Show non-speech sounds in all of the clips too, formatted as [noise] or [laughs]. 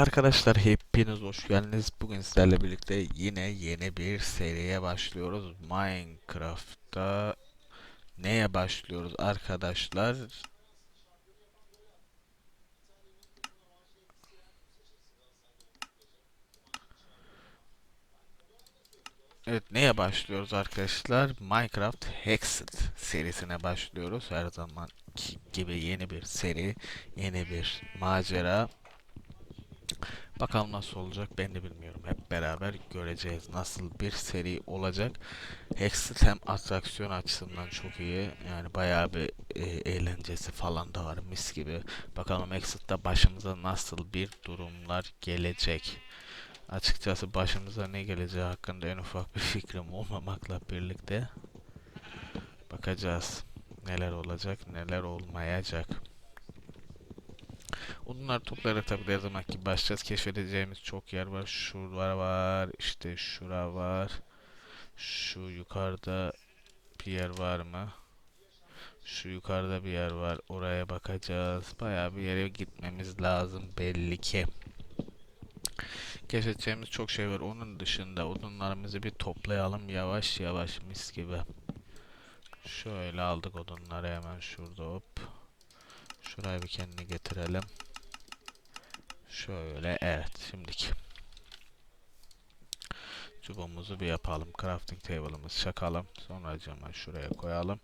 arkadaşlar hepiniz hoş geldiniz. Bugün sizlerle birlikte yine yeni bir seriye başlıyoruz. Minecraft'ta neye başlıyoruz arkadaşlar? Evet neye başlıyoruz arkadaşlar? Minecraft Hexed serisine başlıyoruz. Her zaman gibi yeni bir seri, yeni bir macera. Bakalım nasıl olacak ben de bilmiyorum. Hep beraber göreceğiz nasıl bir seri olacak. Hexit hem atraksiyon açısından çok iyi. Yani bayağı bir e, eğlencesi falan da var mis gibi. Bakalım Hexit'te başımıza nasıl bir durumlar gelecek. Açıkçası başımıza ne geleceği hakkında en ufak bir fikrim olmamakla birlikte bakacağız. Neler olacak, neler olmayacak. Bunlar toplayarak tabii her zaman gibi başlayacağız. Keşfedeceğimiz çok yer var. Şurada var. işte şura var. Şu yukarıda bir yer var mı? Şu yukarıda bir yer var. Oraya bakacağız. Bayağı bir yere gitmemiz lazım belli ki. Keşfedeceğimiz çok şey var. Onun dışında odunlarımızı bir toplayalım yavaş yavaş mis gibi. Şöyle aldık odunları hemen şurada hop. Şuraya bir kendini getirelim. Şöyle evet şimdiki. Çubuğumuzu bir yapalım. Crafting table'ımızı çakalım. Sonra cama şuraya koyalım.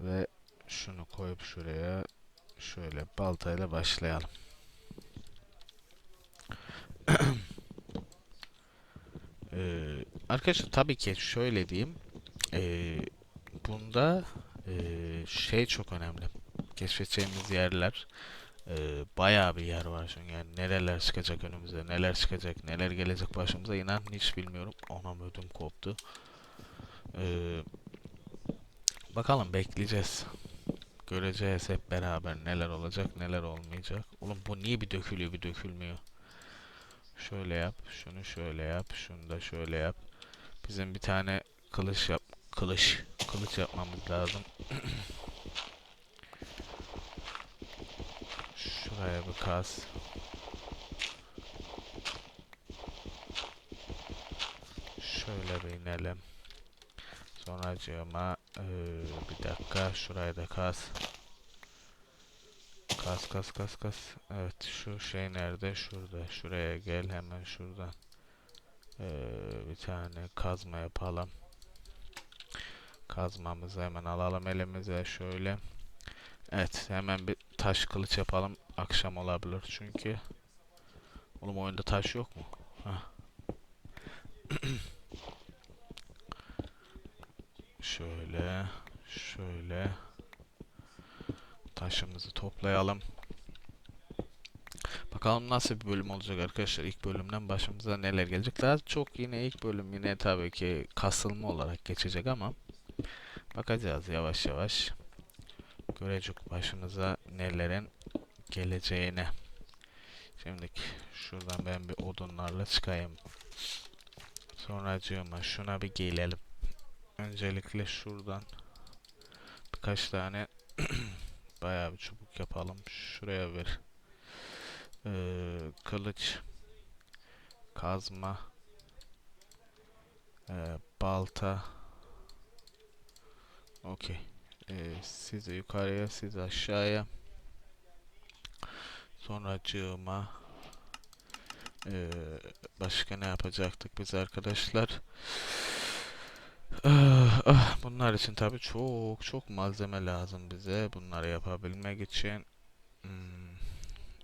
Ve şunu koyup şuraya şöyle baltayla başlayalım. [clears throat] ee, arkadaşlar tabii ki şöyle diyeyim. Ee, bunda ee, şey çok önemli. Keşfedeceğimiz yerler ee, bayağı bir yer var çünkü yani nereler çıkacak önümüze, neler çıkacak, neler gelecek başımıza inan hiç bilmiyorum. Ona ödüm koptu. Ee, bakalım bekleyeceğiz. Göreceğiz hep beraber neler olacak, neler olmayacak. Oğlum bu niye bir dökülüyor, bir dökülmüyor. Şöyle yap, şunu şöyle yap, şunu da şöyle yap. Bizim bir tane kılıç yap, kılıç, kılıç yapmamız lazım. [clears throat] Bir kaz. Şöyle bir inelim. Sonracığıma ee, bir dakika şuraya da kaz. Kaz kaz kaz kaz. Evet şu şey nerede? Şurada. Şuraya gel hemen şuradan. Ee, bir tane kazma yapalım. Kazmamızı hemen alalım elimize şöyle. Evet hemen bir taş kılıç yapalım. Akşam olabilir çünkü. Oğlum oyunda taş yok mu? [clears throat] Şöyle. Şöyle. Taşımızı toplayalım. Bakalım nasıl bir bölüm olacak arkadaşlar. İlk bölümden başımıza neler gelecek. Daha çok yine ilk bölüm yine tabii ki kasılma olarak geçecek ama bakacağız yavaş yavaş görecek başımıza nelerin geleceğine. Şimdi şuradan ben bir odunlarla çıkayım. Sonracığıma şuna bir gelelim. Öncelikle şuradan birkaç tane [clears throat] bayağı bir çubuk yapalım. Şuraya bir ee, kılıç kazma ee, balta okey ee, siz yukarıya siz aşağıya sonra cığıma ee, başka ne yapacaktık biz arkadaşlar ah, ah, bunlar için tabi çok çok malzeme lazım bize bunları yapabilmek için hmm,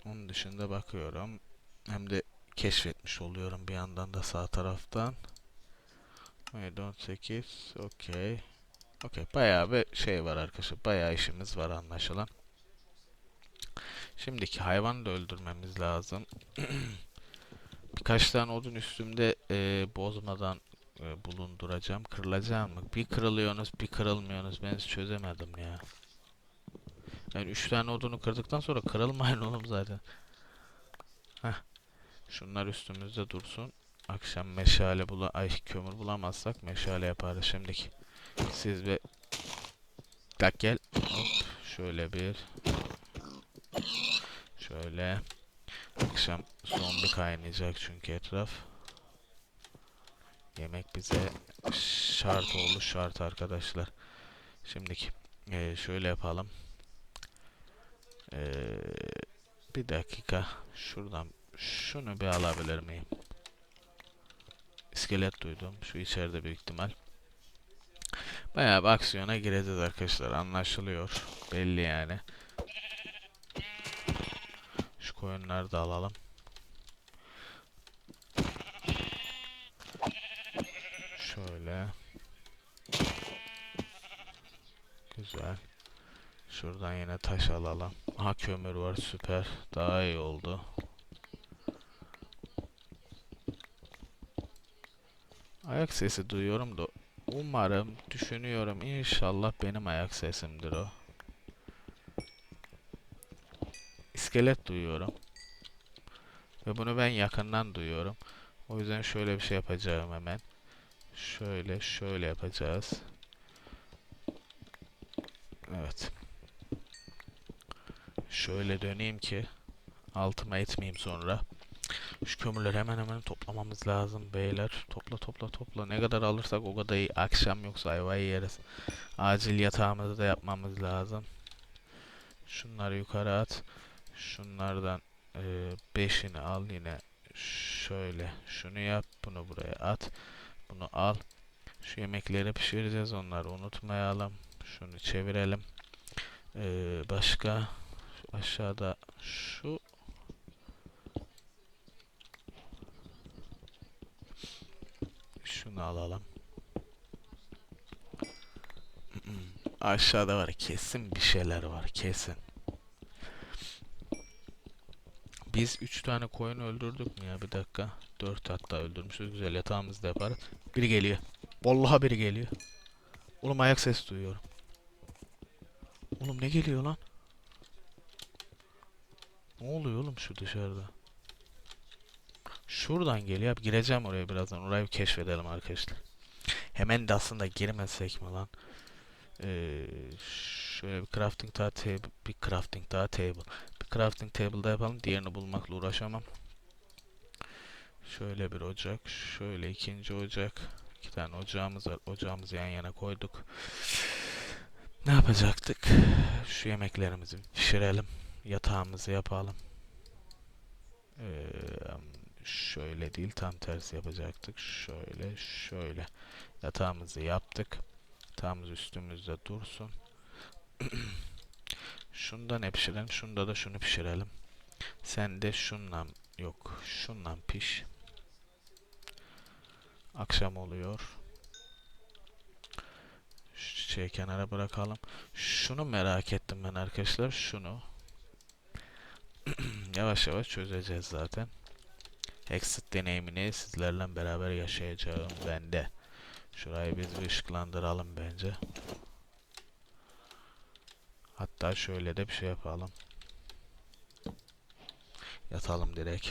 onun dışında bakıyorum hem de keşfetmiş oluyorum bir yandan da sağ taraftan 18 okey Okey. Bayağı bir şey var arkadaşlar. Bayağı işimiz var anlaşılan. Şimdiki hayvanı da öldürmemiz lazım. [clears throat] Birkaç tane odun üstümde e, bozmadan e, bulunduracağım. Kırılacağım mı? Bir kırılıyorsunuz, bir kırılmıyorsunuz. Ben çözemedim ya. Yani 3 tane odunu kırdıktan sonra kırılmayın oğlum zaten. Heh. Şunlar üstümüzde dursun. Akşam meşale bula ay kömür bulamazsak meşale yaparız şimdiki. Siz bir Kalk gel. Hop. Şöyle bir. Şöyle. Akşam zombi kaynayacak çünkü etraf. Yemek bize şart oldu şart arkadaşlar. Şimdiki eee, şöyle yapalım. Eee, bir dakika şuradan şunu bir alabilir miyim? İskelet duydum. Şu içeride büyük ihtimal. Bayağı bir aksiyona gireceğiz arkadaşlar. Anlaşılıyor. Belli yani. Koyunları da alalım. Şöyle. Güzel. Şuradan yine taş alalım. Aha kömür var süper. Daha iyi oldu. Ayak sesi duyuyorum da umarım düşünüyorum inşallah benim ayak sesimdir o. İskelet duyuyorum. Ve bunu ben yakından duyuyorum. O yüzden şöyle bir şey yapacağım hemen. Şöyle şöyle yapacağız. Evet. Şöyle döneyim ki altıma etmeyeyim sonra. Şu kömürleri hemen hemen toplamamız lazım beyler. Topla topla topla. Ne kadar alırsak o kadar iyi. Akşam yoksa ayvayı yeriz. Acil yatağımızı da yapmamız lazım. Şunları yukarı at. Şunlardan e, beşini al yine. Şöyle. Şunu yap. Bunu buraya at. Bunu al. Şu yemekleri pişireceğiz. Onları unutmayalım. Şunu çevirelim. Ee, başka aşağıda şu şunu alalım. [clears throat] Aşağıda var kesin bir şeyler var kesin. Biz 3 tane koyun öldürdük mü ya bir dakika. 4 hatta öldürmüşüz güzel yatağımızda yaparız. Biri geliyor. Vallahi biri geliyor. Oğlum ayak sesi duyuyorum. Oğlum ne geliyor lan? Ne oluyor oğlum şu dışarıda? Şuradan geliyor. Gireceğim oraya birazdan. Orayı bir keşfedelim arkadaşlar. Hemen de aslında girmesek mi lan? Ee, şöyle bir crafting daha table, bir crafting daha table. Crafting table'da yapalım. Diğerini bulmakla uğraşamam. Şöyle bir ocak, şöyle ikinci ocak. İki tane ocağımız var. Ocağımızı yan yana koyduk. Ne yapacaktık? Şu yemeklerimizi pişirelim. Yatağımızı yapalım. Ee, şöyle değil tam tersi yapacaktık. Şöyle şöyle. Yatağımızı yaptık. Yatağımız üstümüzde dursun. [clears throat] Şundan ne pişirelim? Şunda da şunu pişirelim. Sen de şundan yok. Şundan piş. Akşam oluyor. Şu çiçeği kenara bırakalım. Şunu merak ettim ben arkadaşlar. Şunu. [clears throat] yavaş yavaş çözeceğiz zaten. Exit deneyimini sizlerle beraber yaşayacağım ben de. Şurayı biz bir ışıklandıralım bence. Hatta şöyle de bir şey yapalım. Yatalım direkt.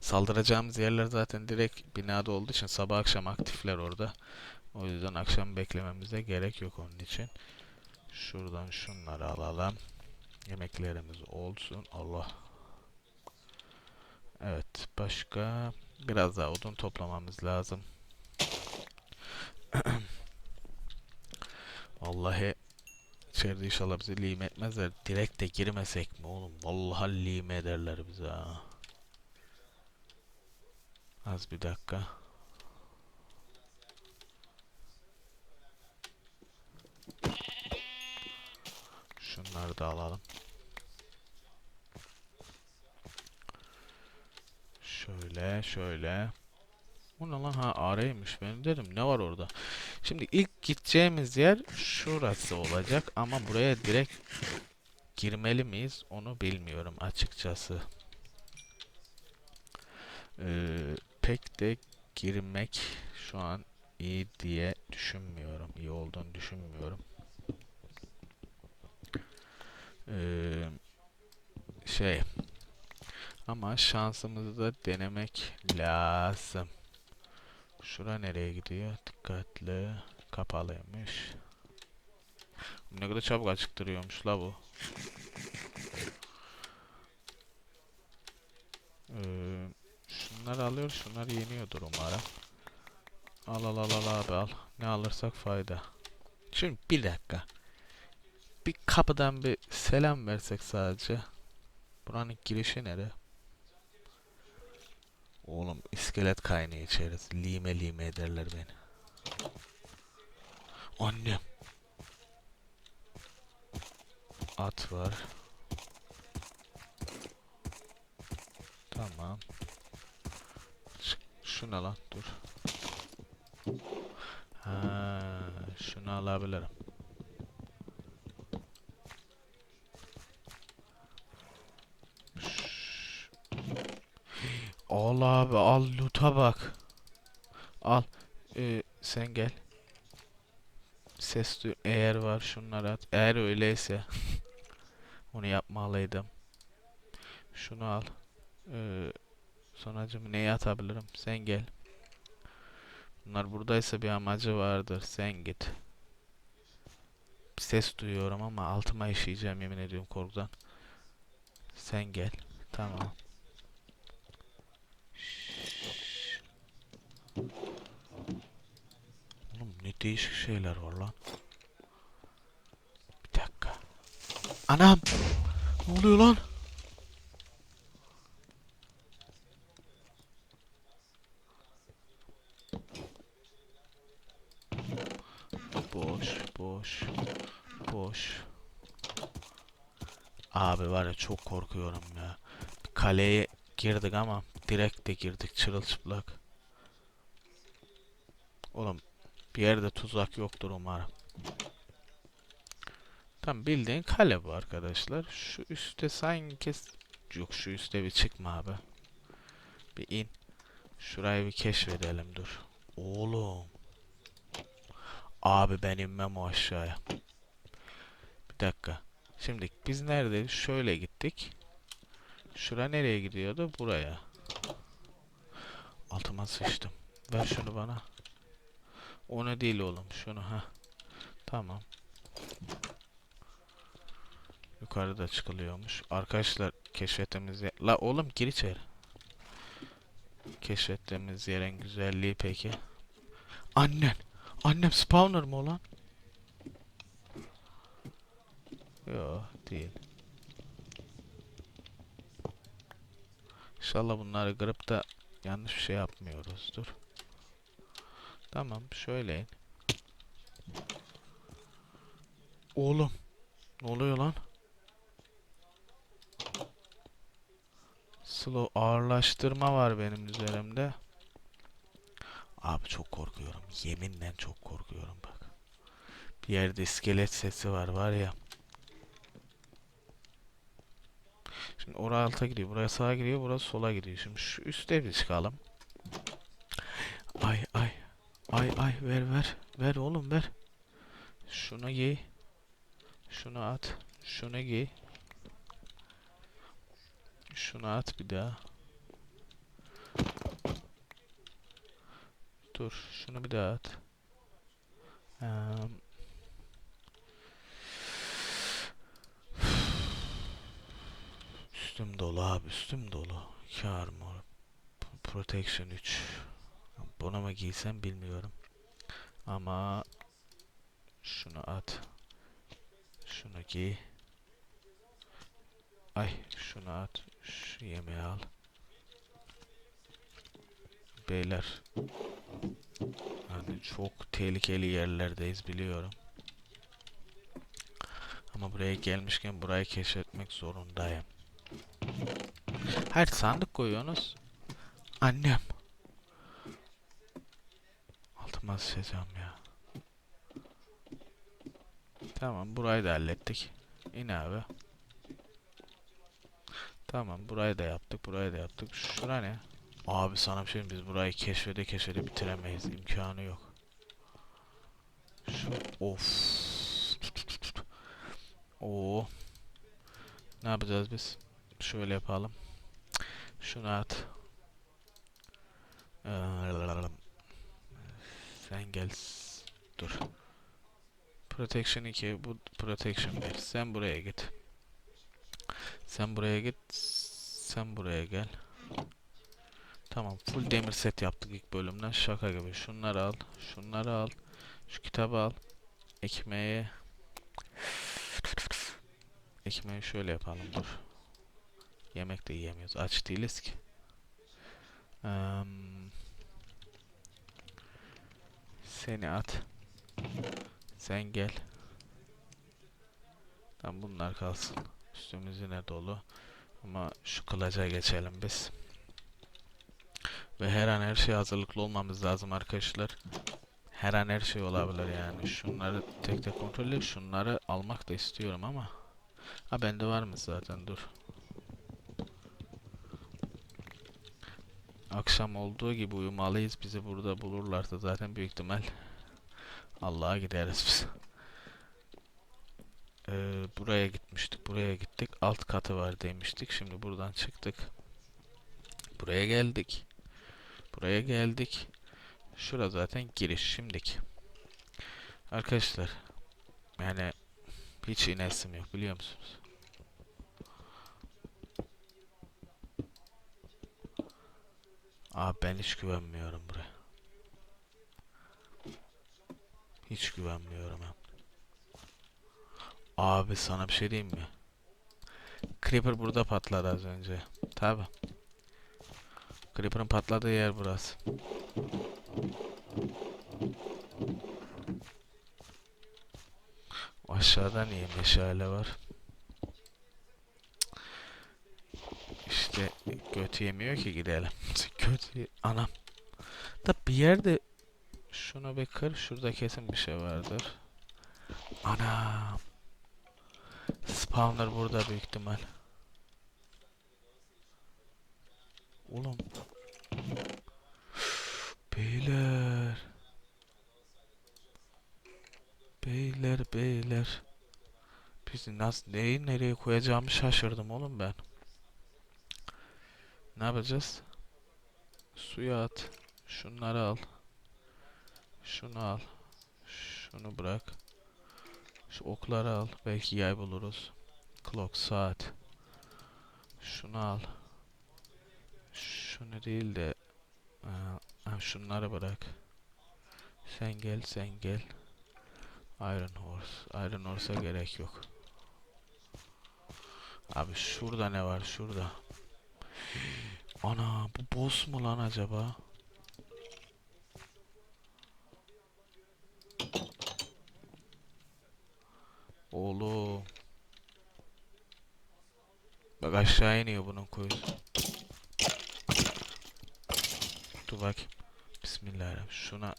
Saldıracağımız yerler zaten direkt binada olduğu için sabah akşam aktifler orada. O yüzden akşam beklememize gerek yok onun için. Şuradan şunları alalım. Yemeklerimiz olsun. Allah. Evet. Başka biraz daha odun toplamamız lazım. [clears throat] Vallahi içeride inşallah bizi lim etmezler. Direkt de girmesek mi oğlum? Vallahi lim ederler bize ha. Az bir dakika. Şunları da alalım. Şöyle şöyle. Bu ne lan? Ha araymış. Ben dedim ne var orada? Şimdi ilk gideceğimiz yer şurası olacak ama buraya direkt girmeli miyiz? Onu bilmiyorum açıkçası. Ee, pek de girmek şu an iyi diye düşünmüyorum. İyi olduğunu düşünmüyorum. Ee, şey ama şansımızı da denemek lazım. Şura nereye gidiyor? Dikkatli. Kapalıymış. Ne kadar çabuk açıktırıyormuş la bu. Ee, şunları alıyor, şunlar yeniyordur umarım. Al al al al abi al. Ne alırsak fayda. Şimdi bir dakika. Bir kapıdan bir selam versek sadece. Buranın girişi nereye? Oğlum iskelet kaynağı içeriz. Lime lime ederler beni. Annem. At var. Tamam. Ş- Şu ne lan? Dur. Ha, şunu alabilirim. Al abi al loot'a bak. Al. Ee, sen gel. Ses duy eğer var şunları at. Eğer öyleyse [laughs] onu yapmalıydım. Şunu al. Ee, sonracığım neyi atabilirim? Sen gel. Bunlar buradaysa bir amacı vardır. Sen git. Ses duyuyorum ama altıma işeyeceğim yemin ediyorum korkudan. Sen gel. Tamam. Şşş. Oğlum ne değişik şeyler var lan. Bir dakika. Anam! Ne oluyor lan? Boş, boş, boş. Abi var ya çok korkuyorum ya. Kaleye girdik ama direkt de girdik çırılçıplak. Oğlum bir yerde tuzak yoktur umarım. Tam bildiğin kale bu arkadaşlar. Şu üstte sanki yok şu üstte bir çıkma abi. Bir in. Şurayı bir keşfedelim dur. Oğlum. Abi ben inmem o aşağıya. Bir dakika. Şimdi biz neredeyiz? Şöyle gittik. Şura nereye gidiyordu? Buraya. Altıma sıçtım. Ver şunu bana. O ne değil oğlum. Şunu ha. Tamam. Yukarıda çıkılıyormuş. Arkadaşlar keşfettiğimiz yer... La oğlum gir içeri. Keşfettiğimiz yerin güzelliği peki. Annen. Annem spawner mı olan? Yo değil. İnşallah bunları kırıp da yanlış bir şey yapmıyoruzdur. Tamam şöyle. Oğlum. Ne oluyor lan? Slow ağırlaştırma var benim üzerimde. Abi çok korkuyorum. Yeminle çok korkuyorum bak. Bir yerde iskelet sesi var var ya. Şimdi oraya alta gidiyor. Buraya sağa gidiyor. Burası sola gidiyor. Şimdi şu üstte bir çıkalım. Ay ay. Ay ay ver ver. Ver oğlum ver. Şunu giy. Şunu at. Şunu giy. Şunu at bir daha. Dur, şunu bir daha at. Eee, üstüm dolu abi, üstüm dolu. Armor. P- Protection 3. Bunu mu giysem bilmiyorum. Ama şunu at. Şunu giy. Ay, şunu at. Şu yemeği al. Beyler. Yani çok tehlikeli yerlerdeyiz biliyorum. Ama buraya gelmişken burayı keşfetmek zorundayım. Hayır sandık koyuyorsunuz. Annem. Altıma sıçacağım ya. Tamam burayı da hallettik. İn abi. Tamam burayı da yaptık. Burayı da yaptık. Şura ne? Abi sana bir şey biz burayı keşfede keşfede bitiremeyiz. İmkanı yok. Şu of. Oo. Ne yapacağız biz? Şöyle yapalım. Şunu at. Ee, Sen gel. s- Dur. Protection 2, bu Protection 1. Sen buraya git. Sen buraya git. Sen buraya gel. Tamam full demir set yaptık ilk bölümden şaka gibi. Şunları al. Şunları al. Şu kitabı al. Ekmeği. Ekmeği şöyle yapalım dur. Yemek de yiyemiyoruz. Aç değiliz ki. Eee, seni at. Sen gel. Tamam bunlar kalsın. Üstümüz yine dolu. Ama şu kılaca geçelim biz. Ve her an her şeye hazırlıklı olmamız lazım arkadaşlar. Her an her şey olabilir yani. Şunları tek tek kontrol edip şunları almak da istiyorum ama. Ha bende var mı zaten dur. Akşam olduğu gibi uyumalıyız. Bizi burada bulurlarsa zaten büyük ihtimal Allah'a gideriz biz. Ee, buraya gitmiştik. Buraya gittik. Alt katı var demiştik. Şimdi buradan çıktık. Buraya geldik. Buraya geldik. Şura zaten giriş şimdiki. Arkadaşlar yani hiç inesim yok biliyor musunuz? Abi ben hiç güvenmiyorum buraya. Hiç güvenmiyorum hem. Abi sana bir şey diyeyim mi? Creeper burada patladı az önce. Tabi. Creeper'ın patladığı yer burası. Aşağıda niye meşale var? İşte götü yemiyor ki gidelim. Götü anam. Da bir yerde şunu bir kır. Şurada kesin bir şey vardır. Anam. Spawner burada büyük ihtimal. Oğlum. Beyler. Beyler beyler. Biz nasıl neyi nereye koyacağımı şaşırdım oğlum ben. Ne yapacağız? Suya at. Şunları al. Şunu al. Şunu bırak. Şu okları al. Belki yay buluruz. Clock saat. Şunu al. Şunu değil de eee, ha, şunları bırak. Sen gel, sen gel. Iron Horse. Iron Horse'a gerek yok. Abi şurada ne var? Şurada. Ana bu boss mu lan acaba? Oğlum. Bak aşağı iniyor bunun kuyusu. Dur bak. Bismillahirrahmanirrahim. Şuna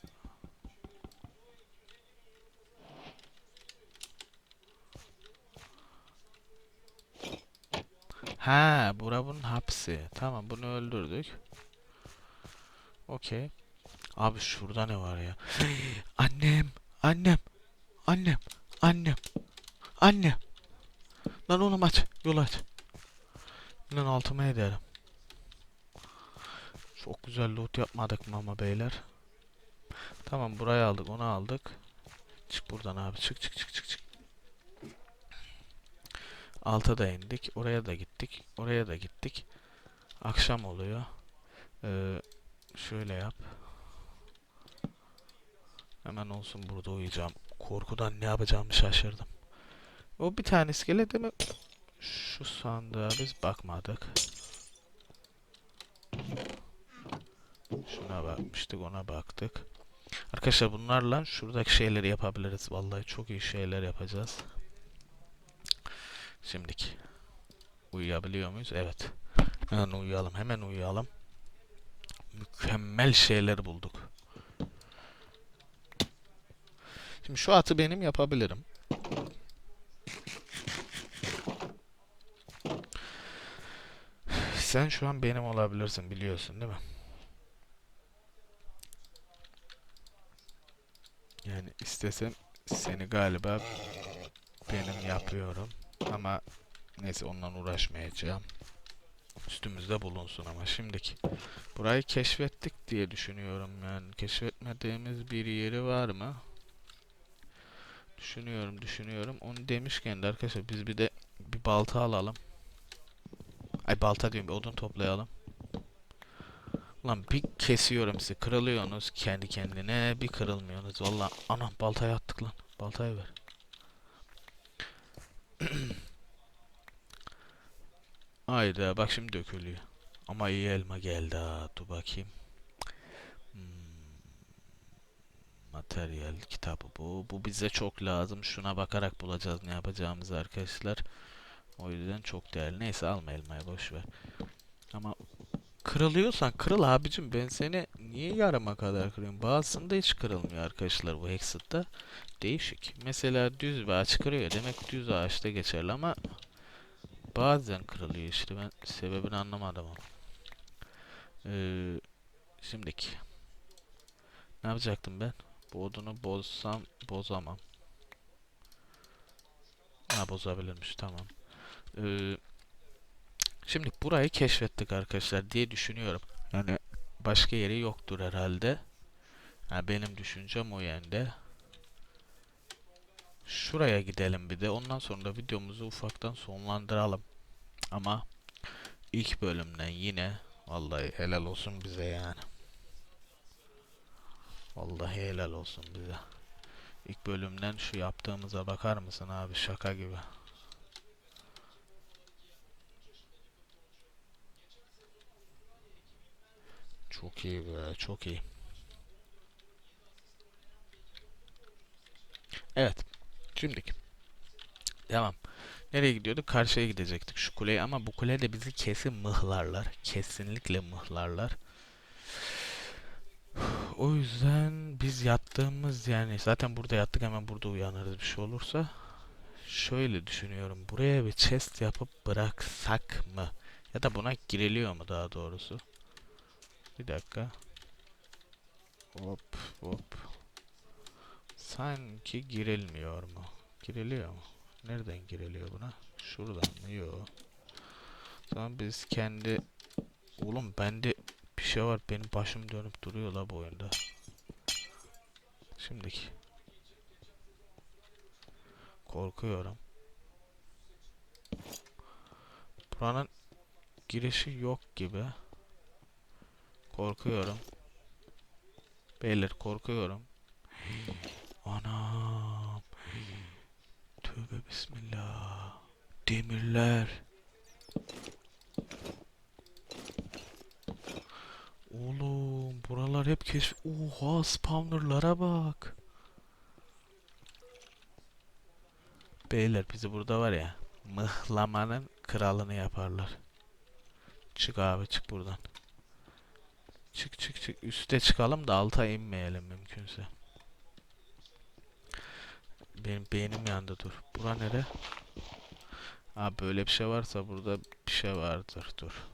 Ha, bura bunun hapsi. Tamam, bunu öldürdük. Okey. Abi şurada ne var ya? [gasps] Annem, annem, annem, annem, annem. Lan oğlum aç, yol aç. Lan altıma ederim. Çok güzel loot yapmadık mı ama beyler? Tamam, burayı aldık, onu aldık. Çık buradan abi, çık çık çık çık çık. Alta da indik. Oraya da gittik. Oraya da gittik. Akşam oluyor. Ee, şöyle yap. Hemen olsun burada uyuyacağım. Korkudan ne yapacağımı şaşırdım. O bir tane iskelet mi? Şu sandığa biz bakmadık. Şuna bakmıştık, ona baktık. Arkadaşlar bunlarla şuradaki şeyleri yapabiliriz. Vallahi çok iyi şeyler yapacağız. Şimdiki. Uyuyabiliyor muyuz? Evet. Hemen uyuyalım. Hemen uyuyalım. Mükemmel şeyler bulduk. Şimdi şu atı benim yapabilirim. Sen şu an benim olabilirsin biliyorsun değil mi? Yani istesem seni galiba benim yapıyorum. Ama neyse ondan uğraşmayacağım. Üstümüzde bulunsun ama şimdiki. Burayı keşfettik diye düşünüyorum yani. Keşfetmediğimiz bir yeri var mı? Düşünüyorum, düşünüyorum. Onu demişken de arkadaşlar biz bir de bir balta alalım. Ay balta diyorum, bir odun toplayalım. Lan bir kesiyorum sizi. Kırılıyorsunuz kendi kendine. Bir kırılmıyorsunuz. Valla anam baltaya attık lan. Baltayı ver. [clears throat] Hayda bak şimdi dökülüyor. Ama iyi elma geldi ha. Dur bakayım. Hmm. Materyal kitabı bu. Bu bize çok lazım. Şuna bakarak bulacağız ne yapacağımızı arkadaşlar. O yüzden çok değerli. Neyse alma elmayı boş ver. Ama kırılıyorsan kırıl abicim. Ben seni niye yarıma kadar kırıyorum? Bazısında hiç kırılmıyor arkadaşlar bu Hexit'ta. Değişik. Mesela düz bir ağaç kırıyor. Demek düz ağaçta geçerli ama bazen kırılıyor işte. Ben sebebini anlamadım ama. Ee, şimdiki. Ne yapacaktım ben? Bu odunu bozsam bozamam. Ha bozabilirmiş tamam. Ee, şimdi burayı keşfettik arkadaşlar diye düşünüyorum. Yani başka yeri yoktur herhalde. Ha, benim düşüncem o yönde. Şuraya gidelim bir de. Ondan sonra da videomuzu ufaktan sonlandıralım. Ama ilk bölümden yine vallahi helal olsun bize yani. Vallahi helal olsun bize. İlk bölümden şu yaptığımıza bakar mısın abi şaka gibi. Çok iyi be, çok iyi. Evet. Şimdiki. Devam. Nereye gidiyorduk? Karşıya gidecektik şu kuleye ama bu kule de bizi kesin mıhlarlar. Kesinlikle mıhlarlar. O yüzden biz yattığımız yani zaten burada yattık hemen burada uyanırız bir şey olursa. Şöyle düşünüyorum. Buraya bir chest yapıp bıraksak mı? Ya da buna giriliyor mu daha doğrusu? Bir dakika. Hop hop. Sanki girilmiyor mu? Giriliyor mu? Nereden giriliyor buna? Şuradan mı? Yok. Zaman biz kendi... Oğlum bende bir şey var. Benim başım dönüp duruyor la bu oyunda. Şimdiki. Korkuyorum. Buranın girişi yok gibi. Korkuyorum. Beyler korkuyorum. Anam. Tövbe bismillah. Demirler. Oğlum buralar hep keşf... Oha spawnerlara bak. Beyler bizi burada var ya mıhlamanın kralını yaparlar. Çık abi çık buradan. Çık çık çık. Üste çıkalım da alta inmeyelim mümkünse. Benim beynim yandı dur. Bura nere? Abi böyle bir şey varsa burada bir şey vardır. Dur.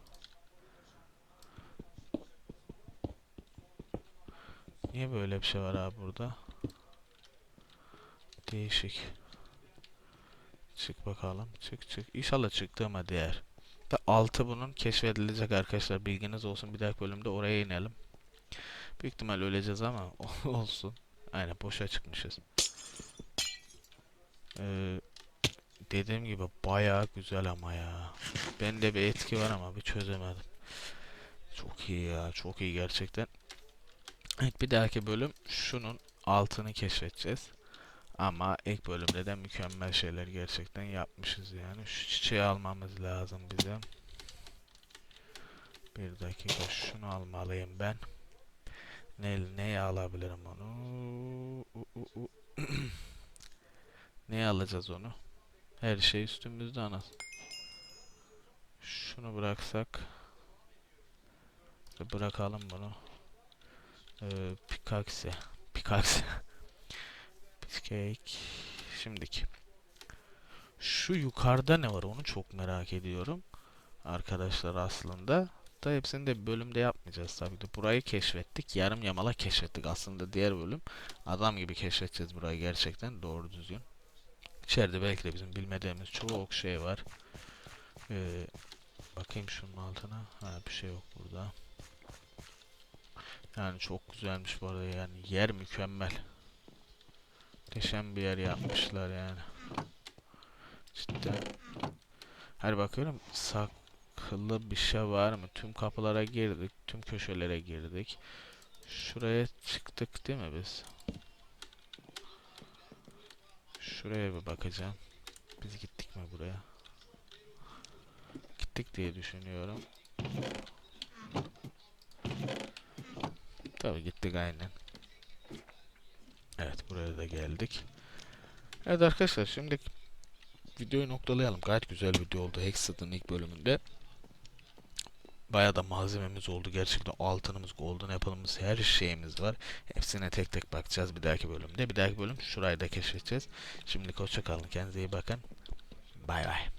Niye böyle bir şey var abi burada? Değişik. Çık bakalım. Çık çık. İnşallah çıktığıma değer. Ve altı bunun keşfedilecek arkadaşlar. Bilginiz olsun. Bir dahaki bölümde oraya inelim. Büyük ihtimal öleceğiz ama [laughs] olsun. Aynen boşa çıkmışız. Ee, dediğim gibi bayağı güzel ama ya. Bende bir etki var ama bir çözemedim. Çok iyi ya. Çok iyi gerçekten. Evet bir dahaki bölüm şunun altını keşfedeceğiz. Ama ilk bölümde de mükemmel şeyler gerçekten yapmışız yani. Şu çiçeği almamız lazım bize. Bir dakika şunu almalıyım ben. Ne, neye alabilirim onu? [clears throat] U, alacağız onu? Her şey üstümüzde anas. Şunu bıraksak. Bırakalım bunu. Ee, pickaxe. Pickaxe. [laughs] Cheesecake. Şimdiki. Şu yukarıda ne var onu çok merak ediyorum. Arkadaşlar aslında. Da hepsini de bölümde yapmayacağız tabii de. Burayı keşfettik. Yarım yamala keşfettik aslında diğer bölüm. Adam gibi keşfedeceğiz burayı gerçekten doğru düzgün. İçeride belki de bizim bilmediğimiz çok şey var. Ee, bakayım şunun altına. Ha bir şey yok burada. Yani çok güzelmiş bu arada yani yer mükemmel. Muhteşem bir yer yapmışlar yani. Cidden. Her bakıyorum sak akıllı bir şey var mı? Tüm kapılara girdik. Tüm köşelere girdik. Şuraya çıktık değil mi biz? Şuraya bir bakacağım. Biz gittik mi buraya? Gittik diye düşünüyorum. Tabii gittik aynen. Evet buraya da geldik. Evet arkadaşlar şimdi videoyu noktalayalım. Gayet güzel video oldu Hexed'ın ilk bölümünde. Bayağı da malzememiz oldu. Gerçekten altınımız, golden apple'ımız, her şeyimiz var. Hepsine tek tek bakacağız bir dahaki bölümde. Bir dahaki bölüm şurayı da keşfedeceğiz. Şimdilik hoşça kalın. Kendinize iyi bakın. Bay bay.